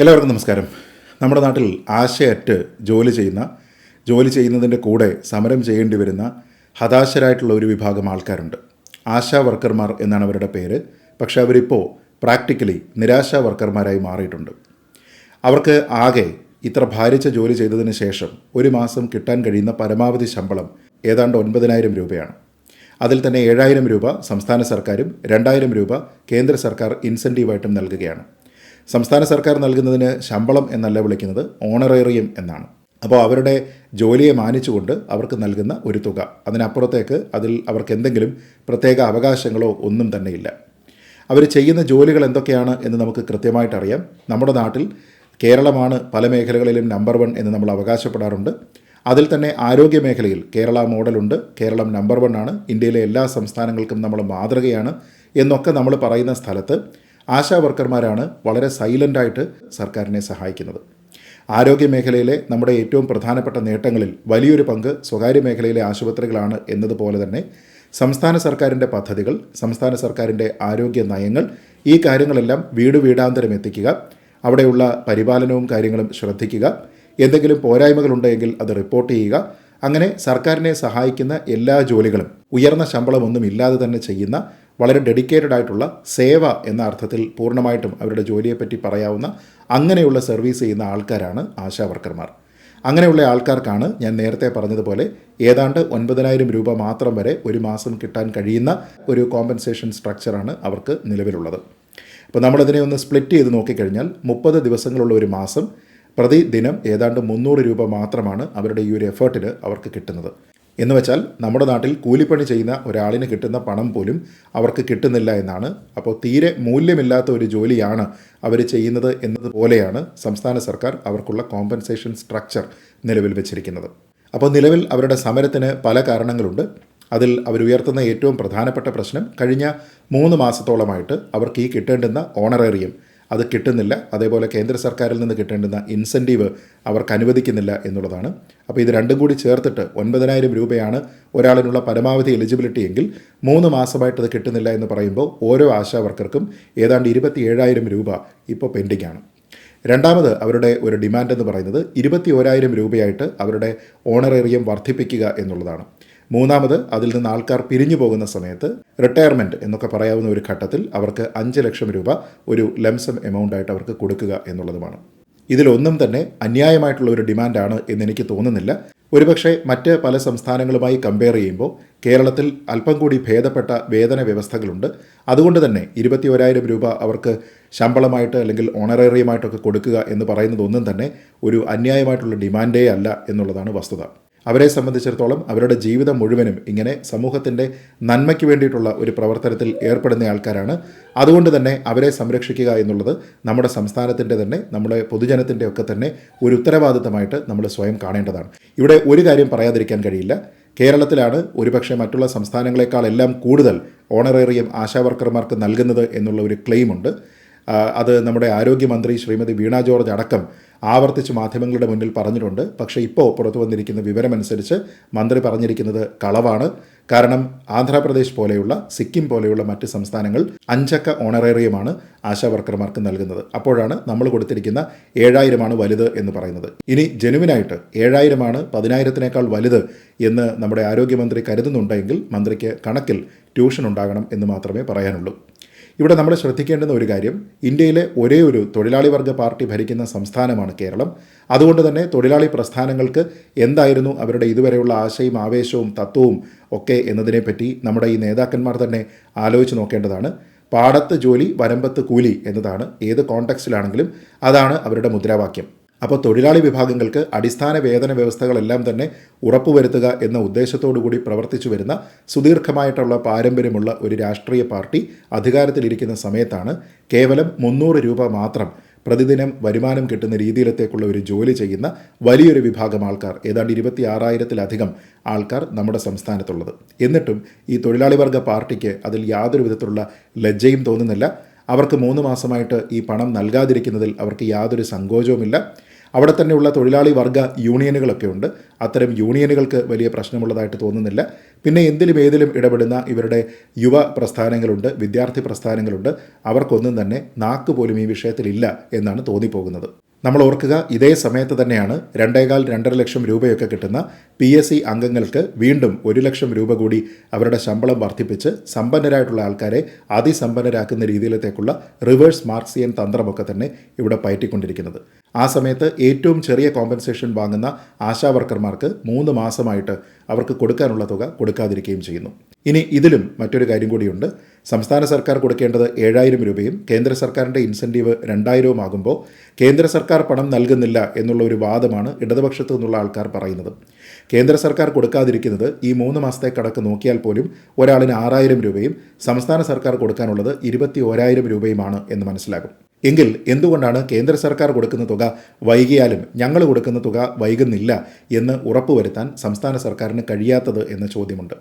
എല്ലാവർക്കും നമസ്കാരം. നമ്മുടെ നാട്ടിൽ ആശയറ്റ് ജോലി ചെയ്യുന്ന ജോലി ചെയ്യുന്നതിന്റെ കൂടെ സമരം ചെയ്യേണ്ടി വരുന്ന ഹതാശരായിട്ടുള്ള ഒരു വിഭാഗം ആൾക്കാരുണ്ട്. ആശാ വർക്കർമാർ എന്നാണ് അവരുടെ പേര്. പക്ഷേ അവരിപ്പോൾ പ്രാക്ടിക്കലി നിരാശാ വർക്കർമാരായി മാറിയിട്ടുണ്ട്. അവർക്ക് ആകെ ഇത്ര ഭാരിച്ച ജോലി ചെയ്തതിന് ശേഷം ഒരു മാസം കിട്ടാൻ കഴിയുന്ന പരമാവധി ശമ്പളം ഏതാണ്ട് ഒൻപതിനായിരം രൂപയാണ്. അതിൽ തന്നെ ഏഴായിരം രൂപ സംസ്ഥാന സർക്കാരും രണ്ടായിരം രൂപ കേന്ദ്ര സർക്കാർ ഇൻസെന്റീവായിട്ടും നൽകുകയാണ്. സംസ്ഥാന സർക്കാർ നൽകുന്നതിന് ശമ്പളം എന്നല്ല വിളിക്കുന്നത് ഓണറേറിയം എന്നാണ്. അപ്പോൾ അവരുടെ ജോലിയെ മാനിച്ചുകൊണ്ട് അവർക്ക് നൽകുന്ന ഒരു തുക. അതിനപ്പുറത്തേക്ക് അതിൽ അവർക്ക് എന്തെങ്കിലും പ്രത്യേക അവകാശങ്ങളോ ഒന്നും തന്നെയില്ല. അവർ ചെയ്യുന്ന ജോലികൾ എന്തൊക്കെയാണ് എന്ന് നമുക്ക് കൃത്യമായിട്ടറിയാം. നമ്മുടെ നാട്ടിൽ കേരളമാണ് പല മേഖലകളിലും നമ്പർ വൺ എന്ന് നമ്മൾ അവകാശപ്പെടാറുണ്ട്. അതിൽ തന്നെ ആരോഗ്യ മേഖലയിൽ കേരള മോഡലുണ്ട് കേരളം നമ്പർ വൺ ആണ്. ഇന്ത്യയിലെ എല്ലാ സംസ്ഥാനങ്ങൾക്കും നമ്മൾ മാതൃകയാണ് എന്നൊക്കെ നമ്മൾ പറയുന്ന സ്ഥലത്ത് ആശാ വർക്കർമാരാണ് വളരെ സൈലന്റായിട്ട് സർക്കാരിനെ സഹായിക്കുന്നത്. ആരോഗ്യ മേഖലയിലെ നമ്മുടെ ഏറ്റവും പ്രധാനപ്പെട്ട നേട്ടങ്ങളിൽ വലിയൊരു പങ്ക് സ്വകാര്യ മേഖലയിലെ ആശുപത്രികളാണ് എന്നതുപോലെ തന്നെ സംസ്ഥാന സർക്കാരിന്റെ പദ്ധതികൾ സംസ്ഥാന സർക്കാരിന്റെ ആരോഗ്യ നയങ്ങൾ ഈ കാര്യങ്ങളെല്ലാം വീട് വീടാന്തരം എത്തിക്കുക അവിടെയുള്ള പരിപാലനവും കാര്യങ്ങളും ശ്രദ്ധിക്കുക എന്തെങ്കിലും പോരായ്മകളുണ്ടെങ്കിൽ അത് റിപ്പോർട്ട് ചെയ്യുക അങ്ങനെ സർക്കാരിനെ സഹായിക്കുന്ന എല്ലാ ജോലികളും ഉയർന്ന ശമ്പളമൊന്നും ഇല്ലാതെ തന്നെ ചെയ്യുന്ന വളരെ ഡെഡിക്കേറ്റഡ് ആയിട്ടുള്ള സേവ എന്ന അർത്ഥത്തിൽ പൂർണമായിട്ടും അവരുടെ ജോലിയെപ്പറ്റി പറയാവുന്ന അങ്ങനെയുള്ള സർവീസ് ചെയ്യുന്ന ആൾക്കാരാണ് ആശാവർക്കർമാർ അങ്ങനെയുള്ള ആൾക്കാർക്കാണ് ഞാൻ നേരത്തെ പറഞ്ഞതുപോലെ ഏതാണ്ട് ഒൻപതിനായിരം രൂപ മാത്രം വരെ ഒരു മാസം കിട്ടാൻ കഴിയുന്ന ഒരു കോമ്പൻസേഷൻ സ്ട്രക്ചറാണ് അവർക്ക് നിലവിലുള്ളത്. അപ്പോൾ നമ്മളതിനെ ഒന്ന് സ്പ്ലിറ്റ് ചെയ്ത് നോക്കിക്കഴിഞ്ഞാൽ മുപ്പത് ദിവസങ്ങളുള്ള ഒരു മാസം പ്രതിദിനം ഏതാണ്ട് മുന്നൂറ് രൂപ മാത്രമാണ് അവരുടെ ഈ ഒരു എഫേർട്ടിന് അവർക്ക് കിട്ടുന്നത്. എന്ന് വെച്ചാൽ നമ്മുടെ നാട്ടിൽ കൂലിപ്പണി ചെയ്യുന്ന ഒരാളിന് കിട്ടുന്ന പണം പോലും അവർക്ക് കിട്ടുന്നില്ല എന്നാണ്. അപ്പോൾ തീരെ മൂല്യമില്ലാത്ത ഒരു ജോലിയാണ് അവർ ചെയ്യുന്നത് എന്നതുപോലെയാണ് സംസ്ഥാന സർക്കാർ അവർക്കുള്ള കോമ്പൻസേഷൻ സ്ട്രക്ചർ നിലവിൽ വെച്ചിരിക്കുന്നത്. അപ്പോൾ നിലവിൽ അവരുടെ സമരത്തിന് പല കാരണങ്ങളുണ്ട്. അതിൽ അവരുയർത്തുന്ന ഏറ്റവും പ്രധാനപ്പെട്ട പ്രശ്നം കഴിഞ്ഞ മൂന്ന് മാസത്തോളമായിട്ട് അവർക്ക് ഈ കിട്ടേണ്ടുന്ന ഓണറേറിയം അത് കിട്ടുന്നില്ല. അതേപോലെ കേന്ദ്ര സർക്കാരിൽ നിന്ന് കിട്ടേണ്ടുന്ന ഇൻസെന്റീവ് അവർക്ക് അനുവദിക്കുന്നില്ല എന്നുള്ളതാണ്. അപ്പോൾ ഇത് രണ്ടും കൂടി ചേർത്തിട്ട് ഒൻപതിനായിരം രൂപയാണ് ഒരാളിനുള്ള പരമാവധി എലിജിബിലിറ്റി എങ്കിൽ മൂന്ന് മാസമായിട്ട് അത് കിട്ടുന്നില്ല എന്ന് പറയുമ്പോൾ ഓരോ ആശാ വർക്കർക്കും ഏതാണ്ട് ഇരുപത്തി ഏഴായിരം രൂപ ഇപ്പോൾ പെൻഡിംഗ് ആണ് രണ്ടാമത് അവരുടെ ഒരു ഡിമാൻഡ് എന്ന് പറയുന്നത് ഇരുപത്തി ഓരായിരം രൂപയായിട്ട് അവരുടെ ഓണറേറിയം വർദ്ധിപ്പിക്കുക എന്നുള്ളതാണ്. മൂന്നാമത് അതിൽ നിന്ന് ആൾക്കാർ പിരിഞ്ഞു പോകുന്ന സമയത്ത് റിട്ടയർമെന്റ് എന്നൊക്കെ പറയാവുന്ന ഒരു ഘട്ടത്തിൽ അവർക്ക് അഞ്ച് ലക്ഷം രൂപ ഒരു ലംസം എമൗണ്ട് ആയിട്ട് അവർക്ക് കൊടുക്കുക എന്നുള്ളതുമാണ്. ഇതിലൊന്നും തന്നെ അന്യായമായിട്ടുള്ള ഒരു ഡിമാൻഡാണ് എന്ന് എനിക്ക് തോന്നുന്നില്ല. ഒരുപക്ഷെ മറ്റ് പല സംസ്ഥാനങ്ങളുമായി കമ്പയർ ചെയ്യുമ്പോൾ കേരളത്തിൽ അല്പം കൂടി ഭേദപ്പെട്ട വേതന വ്യവസ്ഥകളുണ്ട്. അതുകൊണ്ട് തന്നെ ഇരുപത്തി ഓരായിരം രൂപ അവർക്ക് ശമ്പളമായിട്ട് അല്ലെങ്കിൽ ഓണറേറിയമായിട്ടൊക്കെ കൊടുക്കുക എന്ന് പറയുന്നതൊന്നും തന്നെ ഒരു അന്യായമായിട്ടുള്ള ഡിമാൻഡേ അല്ല എന്നുള്ളതാണ് വസ്തുത. അവരെ സംബന്ധിച്ചിടത്തോളം അവരുടെ ജീവിതം മുഴുവനും ഇങ്ങനെ സമൂഹത്തിന്റെ നന്മയ്ക്ക് വേണ്ടിയിട്ടുള്ള ഒരു പ്രവർത്തനത്തിൽ ഏർപ്പെടുന്ന ആൾക്കാരാണ്. അതുകൊണ്ട് തന്നെ അവരെ സംരക്ഷിക്കുക എന്നുള്ളത് നമ്മുടെ സംസ്ഥാനത്തിന്റെ തന്നെ നമ്മുടെ പൊതുജനത്തിന്റെ ഒക്കെ തന്നെ ഒരു ഉത്തരവാദിത്തമായിട്ട് നമ്മൾ സ്വയം കാണേണ്ടതാണ്. ഇവിടെ ഒരു കാര്യം പറയാതിരിക്കാൻ കഴിയില്ല. കേരളത്തിലാണ് ഒരുപക്ഷെ മറ്റുള്ള സംസ്ഥാനങ്ങളെക്കാളെല്ലാം കൂടുതൽ ഓണറേറിയം ആശാവർക്കർമാർക്ക് നൽകുന്നത് എന്നുള്ള ഒരു ക്ലെയിമുണ്ട്. അത് നമ്മുടെ ആരോഗ്യമന്ത്രി ശ്രീമതി വീണ ജോർജ് അടക്കം ആവർത്തിച്ച് മാധ്യമങ്ങളുടെ മുന്നിൽ പറഞ്ഞിട്ടുണ്ട്. പക്ഷേ ഇപ്പോൾ പുറത്തു വന്നിരിക്കുന്ന വിവരമനുസരിച്ച് മന്ത്രി പറഞ്ഞിരിക്കുന്നത് കളവാണ്. കാരണം ആന്ധ്രാപ്രദേശ് പോലെയുള്ള സിക്കിം പോലെയുള്ള മറ്റ് സംസ്ഥാനങ്ങൾ അഞ്ചക്ക ഓണറേറിയമാണ് ആശാ വർക്കർമാർക്ക് നൽകുന്നത്. അപ്പോഴാണ് നമ്മൾ കൊടുത്തിരിക്കുന്ന ഏഴായിരമാണ് വലുത് എന്ന് പറയുന്നത്. ഇനി ജനുവിനായിട്ട് ഏഴായിരമാണ് പതിനായിരത്തിനേക്കാൾ വലുത് എന്ന് നമ്മുടെ ആരോഗ്യമന്ത്രി കരുതുന്നുണ്ടെങ്കിൽ മന്ത്രിക്ക് കണക്കിൽ ട്യൂഷൻ ഉണ്ടാകണം എന്ന് മാത്രമേ പറയാനുള്ളൂ. ഇവിടെ നമ്മൾ ശ്രദ്ധിക്കേണ്ടുന്ന ഒരു കാര്യം ഇന്ത്യയിലെ ഒരേ ഒരു തൊഴിലാളി വർഗ പാർട്ടി ഭരിക്കുന്ന സംസ്ഥാനമാണ് കേരളം. അതുകൊണ്ട് തന്നെ തൊഴിലാളി പ്രസ്ഥാനങ്ങൾക്ക് എന്തായിരുന്നു അവരുടെ ഇതുവരെയുള്ള ആശയും ആവേശവും തത്വവും ഒക്കെ എന്നതിനെപ്പറ്റി നമ്മുടെ ഈ നേതാക്കന്മാർ തന്നെ ആലോചിച്ച് നോക്കേണ്ടതാണ്. പാടത്ത് ജോലി വരമ്പത്ത് കൂലി എന്നതാണ് ഏത് കോണ്ടക്സ്റ്റിലാണെങ്കിലും അതാണ് അവരുടെ മുദ്രാവാക്യം. അപ്പോൾ തൊഴിലാളി വിഭാഗങ്ങൾക്ക് അടിസ്ഥാന വേതന വ്യവസ്ഥകളെല്ലാം തന്നെ ഉറപ്പുവരുത്തുക എന്ന ഉദ്ദേശത്തോടുകൂടി പ്രവർത്തിച്ചു വരുന്ന സുദീർഘമായിട്ടുള്ള പാരമ്പര്യമുള്ള ഒരു രാഷ്ട്രീയ പാർട്ടി അധികാരത്തിലിരിക്കുന്ന സമയത്താണ് കേവലം മുന്നൂറ് രൂപ മാത്രം പ്രതിദിനം വരുമാനം കിട്ടുന്ന രീതിയിലത്തേക്കുള്ള ഒരു ജോലി ചെയ്യുന്ന വലിയൊരു വിഭാഗം ആൾക്കാർ ഏതാണ്ട് ഇരുപത്തി ആറായിരത്തിലധികം ആൾക്കാർ നമ്മുടെ സംസ്ഥാനത്തുള്ളത്. എന്നിട്ടും ഈ തൊഴിലാളി വർഗ പാർട്ടിക്ക് അതിൽ യാതൊരു വിധത്തിലുള്ള ലജ്ജയും തോന്നുന്നില്ല. അവർക്ക് മൂന്ന് മാസമായിട്ട് ഈ പണം നൽകാതിരിക്കുന്നതിൽ അവർക്ക് യാതൊരു സങ്കോചവുമില്ല. അവിടെ തന്നെയുള്ള തൊഴിലാളി വർഗ യൂണിയനുകളൊക്കെ ഉണ്ട്. അത്തരം യൂണിയനുകൾക്ക് വലിയ പ്രശ്നമുള്ളതായിട്ട് തോന്നുന്നില്ല. പിന്നെ എന്തിലും ഏതിലും ഇടപെടുന്ന ഇവരുടെ യുവ പ്രസ്ഥാനങ്ങളുണ്ട് വിദ്യാർത്ഥി പ്രസ്ഥാനങ്ങളുണ്ട്. അവർക്കൊന്നും തന്നെ നാക്ക് പോലും ഈ വിഷയത്തിലില്ല എന്നാണ് തോന്നിപ്പോകുന്നത്. നമ്മൾ ഓർക്കുക ഇതേ സമയത്ത് തന്നെയാണ് രണ്ടേകാൽ രണ്ടര ലക്ഷം രൂപയൊക്കെ കിട്ടുന്ന പി എസ് സി അംഗങ്ങൾക്ക് വീണ്ടും ഒരു ലക്ഷം രൂപ കൂടി അവരുടെ ശമ്പളം വർദ്ധിപ്പിച്ച് സമ്പന്നരായിട്ടുള്ള ആൾക്കാരെ അതിസമ്പന്നരാക്കുന്ന രീതിയിലത്തേക്കുള്ള റിവേഴ്സ് മാർക്സിയൻ തന്ത്രമൊക്കെ തന്നെ ഇവിടെ പയറ്റിക്കൊണ്ടിരിക്കുന്നത്. ആ സമയത്ത് ഏറ്റവും ചെറിയ കോമ്പൻസേഷൻ വാങ്ങുന്ന ആശാ വർക്കർമാർക്ക് മൂന്ന് മാസമായിട്ട് അവർക്ക് കൊടുക്കാനുള്ള തുക കൊടുക്കാതിരിക്കുകയും ചെയ്യുന്നു. ഇനി ഇതിലും മറ്റൊരു കാര്യം കൂടിയുണ്ട്. സംസ്ഥാന സർക്കാർ കൊടുക്കേണ്ടത് ഏഴായിരം രൂപയും കേന്ദ്ര സർക്കാരിന്റെ ഇൻസെന്റീവ് രണ്ടായിരവും ആകുമ്പോൾ കേന്ദ്ര സർക്കാർ പണം നൽകുന്നില്ല എന്നുള്ള ഒരു വാദമാണ് ഇടതുപക്ഷത്തു നിന്നുള്ള ആൾക്കാർ പറയുന്നത്. കേന്ദ്ര സർക്കാർ കൊടുക്കാതിരിക്കുന്നത് ഈ മൂന്ന് മാസത്തെ കണക്ക് നോക്കിയാൽ പോലും ഒരാളിന് ആറായിരം രൂപയും സംസ്ഥാന സർക്കാർ കൊടുക്കാനുള്ളത് ഇരുപത്തി രൂപയുമാണ് എന്ന് മനസ്സിലാകും. എങ്കിൽ എന്തുകൊണ്ടാണ് കേന്ദ്ര സർക്കാർ കൊടുക്കുന്ന തുക വൈകിയാലും ഞങ്ങൾ കൊടുക്കുന്ന തുക വൈകുന്നില്ല എന്ന് ഉറപ്പുവരുത്താൻ സംസ്ഥാന സർക്കാരിന് കഴിയാത്തത് എന്ന ചോദ്യമുണ്ട്.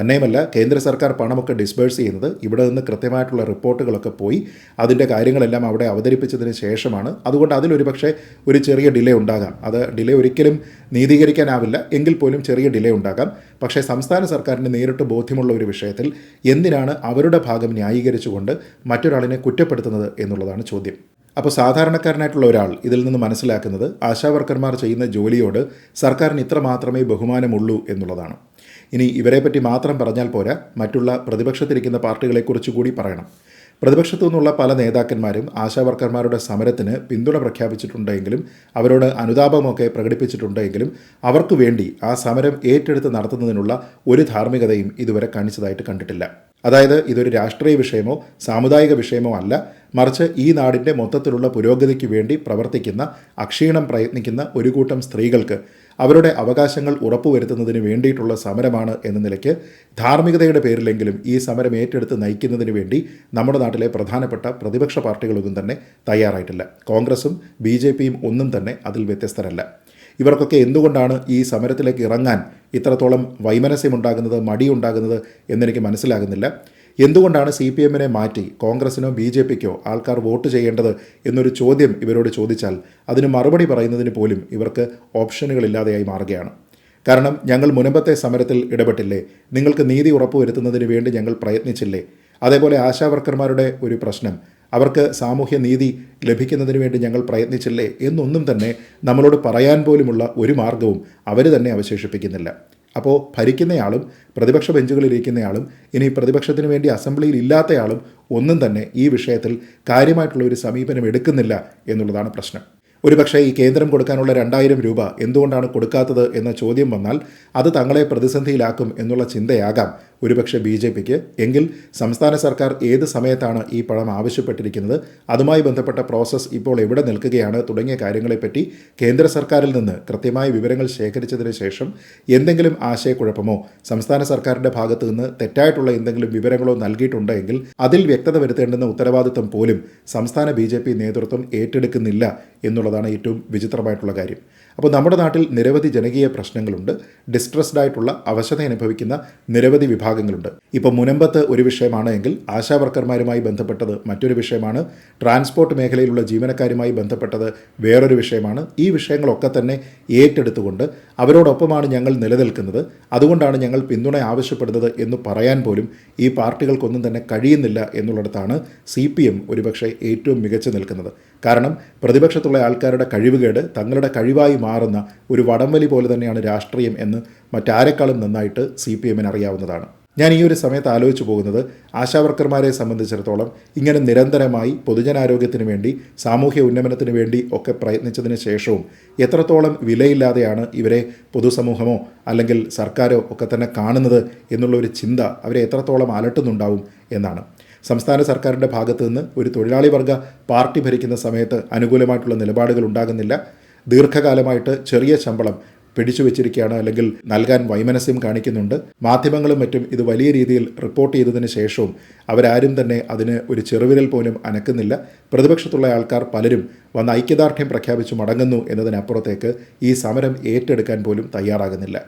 തന്നെയുമല്ല കേന്ദ്ര സർക്കാർ പണമൊക്കെ ഡിസ്ബേഴ്സ് ചെയ്യുന്നത് ഇവിടെ നിന്ന് കൃത്യമായിട്ടുള്ള റിപ്പോർട്ടുകളൊക്കെ പോയി അതിന്റെ കാര്യങ്ങളെല്ലാം അവിടെ അവതരിപ്പിച്ചതിന് ശേഷമാണ്. അതുകൊണ്ട് അതിലൊരു പക്ഷേ ഒരു ചെറിയ ഡിലേ ഉണ്ടാകാം. അത് ഡിലേ ഒരിക്കലും നീതീകരിക്കാനാവില്ല. എങ്കിൽ പോലും ചെറിയ ഡിലേ ഉണ്ടാകാം. പക്ഷേ സംസ്ഥാന സർക്കാരിന് നേരിട്ട് ബോധ്യമുള്ള ഒരു വിഷയത്തിൽ എന്തിനാണ് അവരുടെ ഭാഗം ന്യായീകരിച്ചുകൊണ്ട് മറ്റൊരാളിനെ കുറ്റപ്പെടുത്തുന്നത് എന്നുള്ളതാണ് ചോദ്യം. അപ്പോൾ സാധാരണക്കാരനായിട്ടുള്ള ഒരാൾ ഇതിൽ നിന്ന് മനസ്സിലാക്കുന്നത് ആശാവർക്കർമാർ ചെയ്യുന്ന ജോലിയോട് സർക്കാരിന് ഇത്ര മാത്രമേ ബഹുമാനമുള്ളൂ എന്നുള്ളതാണ്. ഇനി ഇവരെപ്പറ്റി മാത്രം പറഞ്ഞാൽ പോരാ മറ്റുള്ള പ്രതിപക്ഷത്തിരിക്കുന്ന പാർട്ടികളെക്കുറിച്ച് കൂടി പറയണം. പ്രതിപക്ഷത്തു നിന്നുള്ള പല നേതാക്കന്മാരും ആശാവർക്കർമാരുടെ സമരത്തിന് പിന്തുണ പ്രഖ്യാപിച്ചിട്ടുണ്ടെങ്കിലും അവരോട് അനുതാപമൊക്കെ പ്രകടിപ്പിച്ചിട്ടുണ്ടെങ്കിലും അവർക്ക് വേണ്ടി ആ സമരം ഏറ്റെടുത്ത് നടത്തുന്നതിനുള്ള ഒരു ധാർമ്മികതയും ഇതുവരെ കാണിച്ചതായിട്ട് കണ്ടിട്ടില്ല. അതായത് ഇതൊരു രാഷ്ട്രീയ വിഷയമോ സാമുദായിക വിഷയമോ അല്ല. മറിച്ച് ഈ നാടിന്റെ മൊത്തത്തിലുള്ള പുരോഗതിക്ക് വേണ്ടി പ്രവർത്തിക്കുന്ന അക്ഷീണം പ്രയത്നിക്കുന്ന ഒരു കൂട്ടം സ്ത്രീകൾക്ക് അവരുടെ അവകാശങ്ങൾ ഉറപ്പുവരുത്തുന്നതിന് വേണ്ടിയിട്ടുള്ള സമരമാണ് എന്ന നിലയ്ക്ക് ധാർമ്മികതയുടെ പേരിലെങ്കിലും ഈ സമരം ഏറ്റെടുത്ത് നയിക്കുന്നതിന് വേണ്ടി നമ്മുടെ നാട്ടിലെ പ്രധാനപ്പെട്ട പ്രതിപക്ഷ പാർട്ടികളൊന്നും തന്നെ തയ്യാറായിട്ടില്ല. കോൺഗ്രസും ബി ഒന്നും തന്നെ അതിൽ വ്യത്യസ്തരല്ല. ഇവർക്കൊക്കെ എന്തുകൊണ്ടാണ് ഈ സമരത്തിലേക്ക് ഇറങ്ങാൻ ഇത്രത്തോളം വൈമനസ്യമുണ്ടാകുന്നത് മടിയുണ്ടാകുന്നത് എന്നെനിക്ക് മനസ്സിലാകുന്നില്ല. എന്തുകൊണ്ടാണ് സി പി എമ്മിനെ മാറ്റി കോൺഗ്രസിനോ ബി ജെ പിക്കോ ആൾക്കാർ വോട്ട് ചെയ്യേണ്ടത് എന്നൊരു ചോദ്യം ഇവരോട് ചോദിച്ചാൽ അതിന് മറുപടി പറയുന്നതിന് പോലും ഇവർക്ക് ഓപ്ഷനുകളില്ലാതെയായി മാറുകയാണ്. കാരണം ഞങ്ങൾ മുനമ്പത്തെ സമരത്തിൽ ഇടപെട്ടില്ലേ? നിങ്ങൾക്ക് നീതി ഉറപ്പുവരുത്തുന്നതിന് വേണ്ടി ഞങ്ങൾ പ്രയത്നിച്ചില്ലേ? അതേപോലെ ആശാവർക്കർമാരുടെ ഒരു പ്രശ്നം. അവർക്ക് സാമൂഹ്യ നീതി ലഭിക്കുന്നതിന് വേണ്ടി ഞങ്ങൾ പ്രയത്നിച്ചില്ലേ എന്നൊന്നും തന്നെ നമ്മളോട് പറയാൻ പോലുമുള്ള ഒരു മാർഗവും അവർ തന്നെ അവശേഷിപ്പിക്കുന്നില്ല. അപ്പോൾ ഭരിക്കുന്നയാളും പ്രതിപക്ഷ ബെഞ്ചുകളിലിരിക്കുന്നയാളും ഇനി പ്രതിപക്ഷത്തിന് വേണ്ടി അസംബ്ലിയിൽ ഇല്ലാത്തയാളും ഒന്നും തന്നെ ഈ വിഷയത്തിൽ കാര്യമായിട്ടുള്ള ഒരു സമീപനം എടുക്കുന്നില്ല എന്നുള്ളതാണ് പ്രശ്നം. ഒരുപക്ഷെ ഈ കേന്ദ്രം കൊടുക്കാനുള്ള രണ്ടായിരം രൂപ എന്തുകൊണ്ടാണ് കൊടുക്കാത്തത് എന്ന ചോദ്യം വന്നാൽ അത് തങ്ങളെ പ്രതിസന്ധിയിലാക്കും എന്നുള്ള ചിന്തയാകാം ഒരുപക്ഷെ ബി ജെ പിക്ക്. എങ്കിൽ സംസ്ഥാന സർക്കാർ ഏത് സമയത്താണ് ഈ പണം ആവശ്യപ്പെട്ടിരിക്കുന്നത്? അതുമായി ബന്ധപ്പെട്ട പ്രോസസ്സ് ഇപ്പോൾ എവിടെ നിൽക്കുകയാണ്? തുടങ്ങിയ കാര്യങ്ങളെപ്പറ്റി കേന്ദ്ര സർക്കാരിൽ നിന്ന് കൃത്യമായ വിവരങ്ങൾ ശേഖരിച്ചതിന് ശേഷം എന്തെങ്കിലും ആശയക്കുഴപ്പമോ? സംസ്ഥാന സർക്കാരിന്റെ ഭാഗത്തു നിന്ന് തെറ്റായിട്ടുള്ള എന്തെങ്കിലും വിവരങ്ങളോ നൽകിയിട്ടുണ്ടെങ്കിൽ അതിൽ വ്യക്തത വരുത്തേണ്ടുന്ന ഉത്തരവാദിത്തം പോലും സംസ്ഥാന ബി നേതൃത്വം ഏറ്റെടുക്കുന്നില്ല എന്നുള്ളതാണ് ഏറ്റവും വിചിത്രമായിട്ടുള്ള കാര്യം. അപ്പോൾ നമ്മുടെ നാട്ടിൽ നിരവധി ജനകീയ പ്രശ്നങ്ങളുണ്ട്. ഡിസ്ട്രസ്ഡ് ആയിട്ടുള്ള അവശത അനുഭവിക്കുന്ന നിരവധി വിഭാഗങ്ങളുണ്ട്. ഇപ്പോൾ മുനമ്പത്ത് ഒരു വിഷയമാണ് എങ്കിൽ ആശാവർക്കർമാരുമായി ബന്ധപ്പെട്ടത് മറ്റൊരു വിഷയമാണ്. ട്രാൻസ്പോർട്ട് മേഖലയിലുള്ള ജീവനക്കാരുമായി ബന്ധപ്പെട്ടത് വേറൊരു വിഷയമാണ്. ഈ വിഷയങ്ങളൊക്കെ തന്നെ ഏറ്റെടുത്തുകൊണ്ട് അവരോടൊപ്പമാണ് ഞങ്ങൾ നിലനിൽക്കുന്നത്. അതുകൊണ്ടാണ് ഞങ്ങൾ പിന്തുണ ആവശ്യപ്പെടുന്നത് എന്ന് പറയാൻ പോലും ഈ പാർട്ടികൾക്കൊന്നും തന്നെ കഴിയുന്നില്ല എന്നുള്ളിടത്താണ് സി പി എം ഒരുപക്ഷെ ഏറ്റവും മികച്ചു നിൽക്കുന്നത്. കാരണം പ്രതിപക്ഷത്തുള്ള ആൾക്കാരുടെ കഴിവുകേട് തങ്ങളുടെ കഴിവായി മാറുന്ന ഒരു വടംവലി പോലെ തന്നെയാണ് രാഷ്ട്രീയം എന്ന് മറ്റാരെക്കാളും നന്നായിട്ട് സി പി എമ്മിന് അറിയാവുന്നതാണ്. ഞാൻ ഈ ഒരു സമയത്ത് ആലോചിച്ചു പോകുന്നത് ആശാവർക്കർമാരെ സംബന്ധിച്ചിടത്തോളം ഇങ്ങനെ നിരന്തരമായി പൊതുജനാരോഗ്യത്തിന് വേണ്ടി സാമൂഹ്യ ഉന്നമനത്തിന് വേണ്ടി ഒക്കെ പ്രയത്നിച്ചതിന് ശേഷവും എത്രത്തോളം വിലയില്ലാതെയാണ് ഇവരെ പൊതുസമൂഹമോ അല്ലെങ്കിൽ സർക്കാരോ ഒക്കെ തന്നെ കാണുന്നത് എന്നുള്ള ഒരു ചിന്ത അവരെ എത്രത്തോളം അലട്ടുന്നുണ്ടാവും എന്നാണ്. സംസ്ഥാന സർക്കാരിന്റെ ഭാഗത്തു നിന്ന് ഒരു തൊഴിലാളി വർഗ പാർട്ടി ഭരിക്കുന്ന സമയത്ത് അനുകൂലമായിട്ടുള്ള നിലപാടുകൾ ഉണ്ടാകുന്നില്ല. ദീർഘകാലമായിട്ട് ചെറിയ ശമ്പളം പിടിച്ചു വെച്ചിരിക്കുകയാണ് അല്ലെങ്കിൽ നൽകാൻ വൈമനസ്യം കാണിക്കുന്നുണ്ട്. മാധ്യമങ്ങളും മറ്റും ഇത് വലിയ രീതിയിൽ റിപ്പോർട്ട് ചെയ്തതിന് ശേഷവും അവരാരും തന്നെ അതിന് ഒരു ചെറുവിരൽ പോലും അനക്കുന്നില്ല. പ്രതിപക്ഷത്തുള്ള ആൾക്കാർ പലരും വന്ന് ഐക്യദാർഢ്യം പ്രഖ്യാപിച്ചു മടങ്ങുന്നു എന്നതിനപ്പുറത്തേക്ക് ഈ സമരം ഏറ്റെടുക്കാൻ പോലും തയ്യാറാകുന്നില്ല.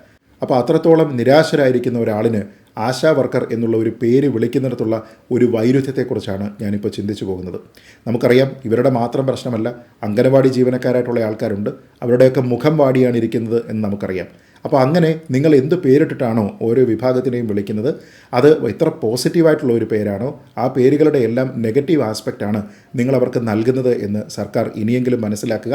അപ്പോൾ അത്രത്തോളം നിരാശരായിരിക്കുന്ന ഒരാളിന് ആശാ വർക്കർ എന്നുള്ള ഒരു പേര് വിളിക്കുന്നിടത്തുള്ള ഒരു വൈരുദ്ധ്യത്തെക്കുറിച്ചാണ് ഞാനിപ്പോൾ ചിന്തിച്ചു പോകുന്നത്. നമുക്കറിയാം ഇവരുടെ മാത്രം പ്രശ്നമല്ല അംഗനവാടി ജീവനക്കാരായിട്ടുള്ള ആൾക്കാരുണ്ട്. അവരുടെയൊക്കെ മുഖം വാടിയാണ് ഇരിക്കുന്നത് എന്ന് നമുക്കറിയാം. അപ്പോൾ അങ്ങനെ നിങ്ങൾ എന്ത് പേരിട്ടിട്ടാണോ ഓരോ വിഭാഗത്തിനെയും വിളിക്കുന്നത്? അത് എത്ര പോസിറ്റീവായിട്ടുള്ള ഒരു പേരാണോ? ആ പേരുകളുടെ എല്ലാം നെഗറ്റീവ് ആസ്പെക്റ്റാണ് നിങ്ങൾ അവർക്ക് നൽകുന്നത് എന്ന് സർക്കാർ ഇനിയെങ്കിലും മനസ്സിലാക്കുക.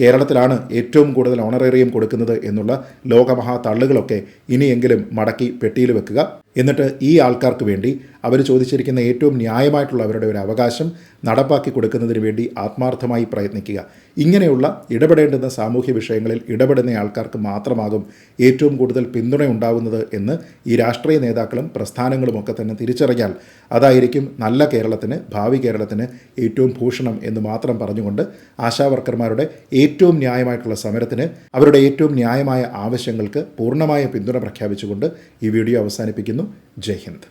കേരളത്തിലാണ് ഏറ്റവും കൂടുതൽ ഓണറേറിയം കൊടുക്കുന്നത് എന്നുള്ള ലോകമഹാ തള്ളുകളൊക്കെ ഇനിയെങ്കിലും മടക്കി പെട്ടിയിൽ വെക്കുക. എന്നിട്ട് ഈ ആൾക്കാർക്ക് വേണ്ടി അവർ ചോദിച്ചിരിക്കുന്ന ഏറ്റവും ന്യായമായിട്ടുള്ള അവരുടെ ഒരു അവകാശം നടപ്പാക്കി കൊടുക്കുന്നതിന് വേണ്ടി ആത്മാർത്ഥമായി പ്രയത്നിക്കുക. ഇങ്ങനെയുള്ള ഇടപെടേണ്ടുന്ന സാമൂഹ്യ വിഷയങ്ങളിൽ ഇടപെടുന്ന ആൾക്കാർക്ക് മാത്രമാകും ഏറ്റവും കൂടുതൽ പിന്തുണ ഉണ്ടാകുന്നത് എന്ന് ഈ രാഷ്ട്രീയ നേതാക്കളും പ്രസ്ഥാനങ്ങളും ഒക്കെ തന്നെ തിരിച്ചറിഞ്ഞാൽ അതായിരിക്കും നല്ല കേരളത്തിന് ഭാവി കേരളത്തിന് ഏറ്റവും ഭൂഷണം എന്ന് മാത്രം പറഞ്ഞുകൊണ്ട് ആശാവർക്കർമാരുടെ ഏറ്റവും ന്യായമായിട്ടുള്ള സമരത്തിന് അവരുടെ ഏറ്റവും ന്യായമായ ആവശ്യങ്ങൾക്ക് പൂർണമായ പിന്തുണ പ്രഖ്യാപിച്ചുകൊണ്ട് ഈ വീഡിയോ അവസാനിപ്പിക്കുന്നു. ജയ് ഹിന്ദ്